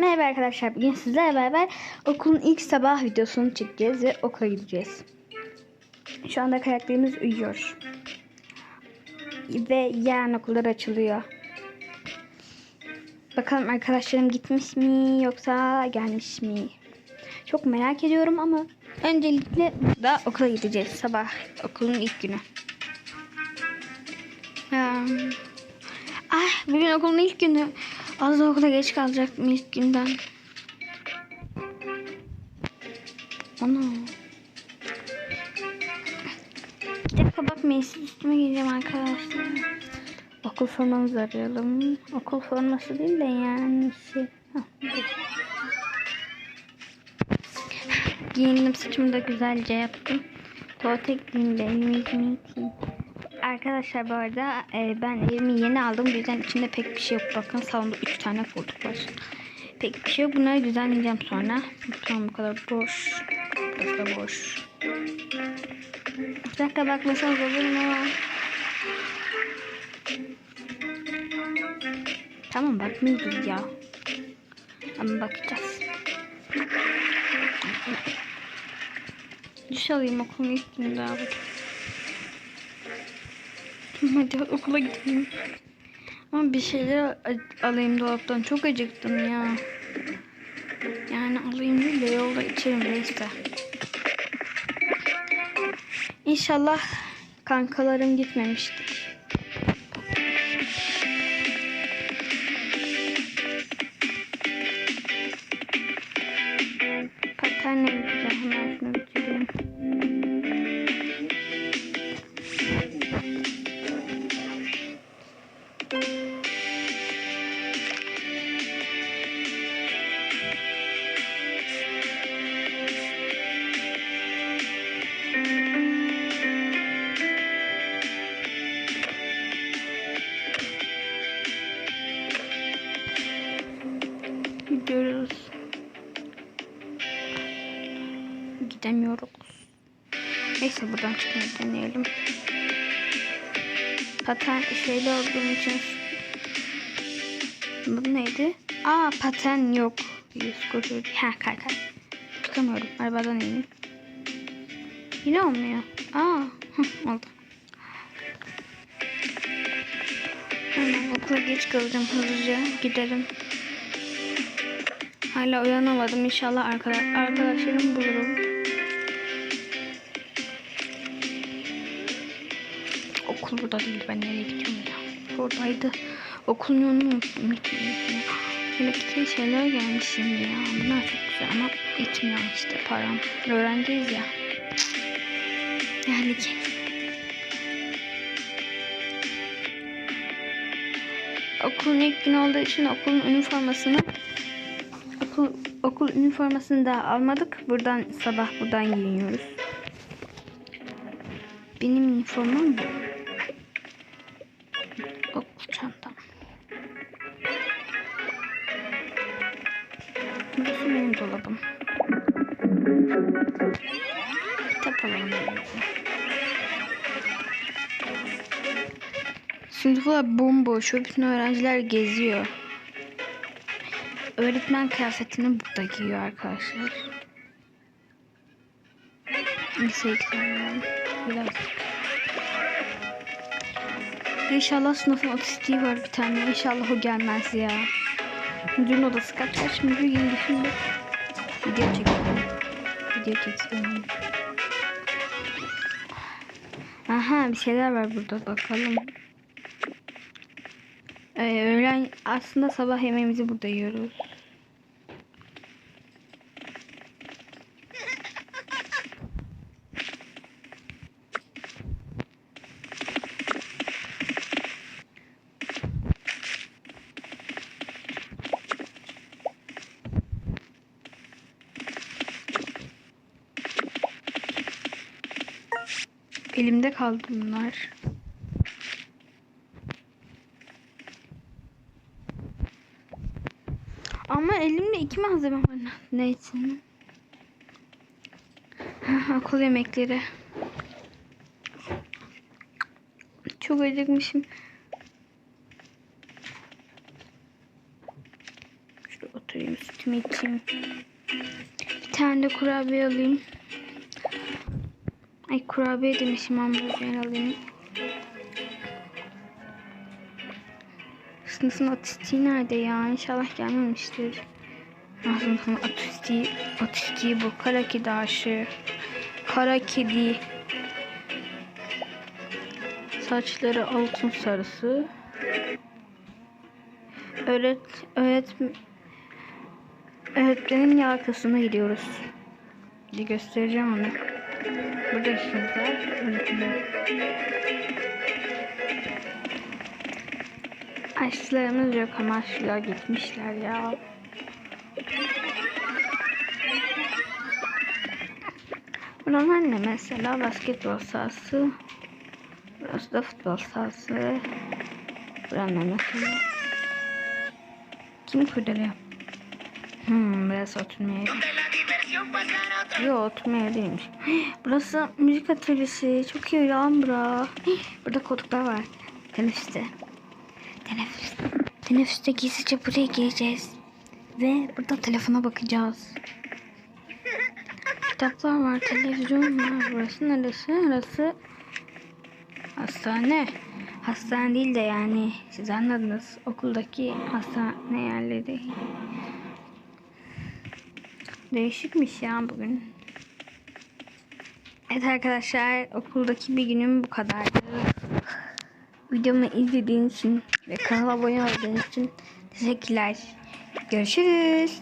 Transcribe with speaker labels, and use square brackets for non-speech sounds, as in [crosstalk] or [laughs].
Speaker 1: Merhaba arkadaşlar. Bugün sizlerle beraber okulun ilk sabah videosunu çekeceğiz ve okula gideceğiz. Şu anda karakterimiz uyuyor. Ve yarın okullar açılıyor. Bakalım arkadaşlarım gitmiş mi yoksa gelmiş mi? Çok merak ediyorum ama öncelikle da okula gideceğiz. Sabah okulun ilk günü. Ay bugün okulun ilk günü. Az okula geç kalacaktım ilk günden. Ana. Bir dakika bakmayın siz üstüme giyeceğim arkadaşlar. Okul formamızı arayalım. Okul forması değil de yani şey. Giyindim saçımı da güzelce yaptım. Tuvalete gideyim de yüzümü yıkayayım. Arkadaşlar bu arada e, ben evimi yeni aldım. Yüzden içinde pek bir şey yok. Bakın salonda 3 tane koltuk var. Pek bir şey yok. Bunları düzenleyeceğim sonra. Tamam bu kadar boş. Burası da boş. Bir dakika bakmasanız olur mu? Tamam bakmayacağız ya. Ama bakacağız. Duş alayım okulun ilk günü daha bak. Hadi okula gideyim. Ama bir şeyler alayım dolaptan. Çok acıktım ya. Yani alayım değil de yolda içerim neyse. İnşallah kankalarım gitmemiştir. Gidemiyoruz. Neyse buradan çıkmayı deneyelim. Paten şeyli olduğum için bu neydi? Aa paten yok. Yüz koşuyor. Ha kay kay. Çıkamıyorum. Arabadan ineyim. Yine olmuyor. Aa [laughs] oldu. Hemen okula geç kalacağım hızlıca. Giderim. Hala uyanamadım. İnşallah arkadaş, arkadaşlarım bulurum. Okul burada değil. Ben nereye gidiyorum ya? Buradaydı. Okulun yolunu unuttum. Gitmeyi. Elektrikli şeyler gelmiş şimdi ya. Bunlar çok güzel ama etmiyor işte param. Öğrenciyiz ya. Yani ki. Okulun ilk günü olduğu için okulun üniformasını okul okul üniformasını da almadık. Buradan sabah buradan giyiniyoruz. Benim üniformam bu. Kitap alalım. Sınıflar bomboş. Bütün öğrenciler geziyor. Öğretmen kıyafetini burada giyiyor arkadaşlar. Lise ekranlarım. Biraz. İnşallah sınıfın otistiği var bir tane. İnşallah o gelmez ya. Müdürün odası kaç kaç müdür geldi şimdi. Video çekiyorum. Video çekiyorum. Aha bir şeyler var burada bakalım. Ee, öğlen aslında sabah yemeğimizi burada yiyoruz. Elimde kaldı bunlar. Ama elimde iki malzeme var. Neyse. Okul yemekleri. Çok acıkmışım. Şurada otur. oturayım. Sütümü içeyim. Bir tane de kurabiye alayım. Ay kurabiye demişim hamburger alayım. Sınıfın otistiği nerede ya? İnşallah gelmemiştir. Ah, Sınıfın otistiği, otistiği bu. Kara kedi aşığı. Kara kedi. Saçları altın sarısı. Öğret, öğret, öğretmenin yalakasına gidiyoruz. Bir göstereceğim onu. Burada kızlar. Öğretmen. Aşçılarımız yok ama aşçılar gitmişler ya. Buralar ne mesela? Basketbol sahası. Burası da futbol sahası. Buranın mesela? Kim kurdele yap? Hmm, burası oturma yeri. Yok oturma yeri değilmiş. [gasps] Burası müzik atölyesi. Çok iyi lan bura. [gasps] Burada koltuklar var. Teneffüste. Teneffüste. Teneffüste gizlice buraya gireceğiz. Ve burada telefona bakacağız. [laughs] Kitaplar var, televizyon var. Burası neresi? Orası hastane. Hastane değil de yani siz anladınız. Okuldaki hastane yerleri. Değişikmiş ya bugün. Evet arkadaşlar okuldaki bir günüm bu kadardı. Videomu izlediğiniz için ve kanala abone olduğunuz için teşekkürler. Görüşürüz.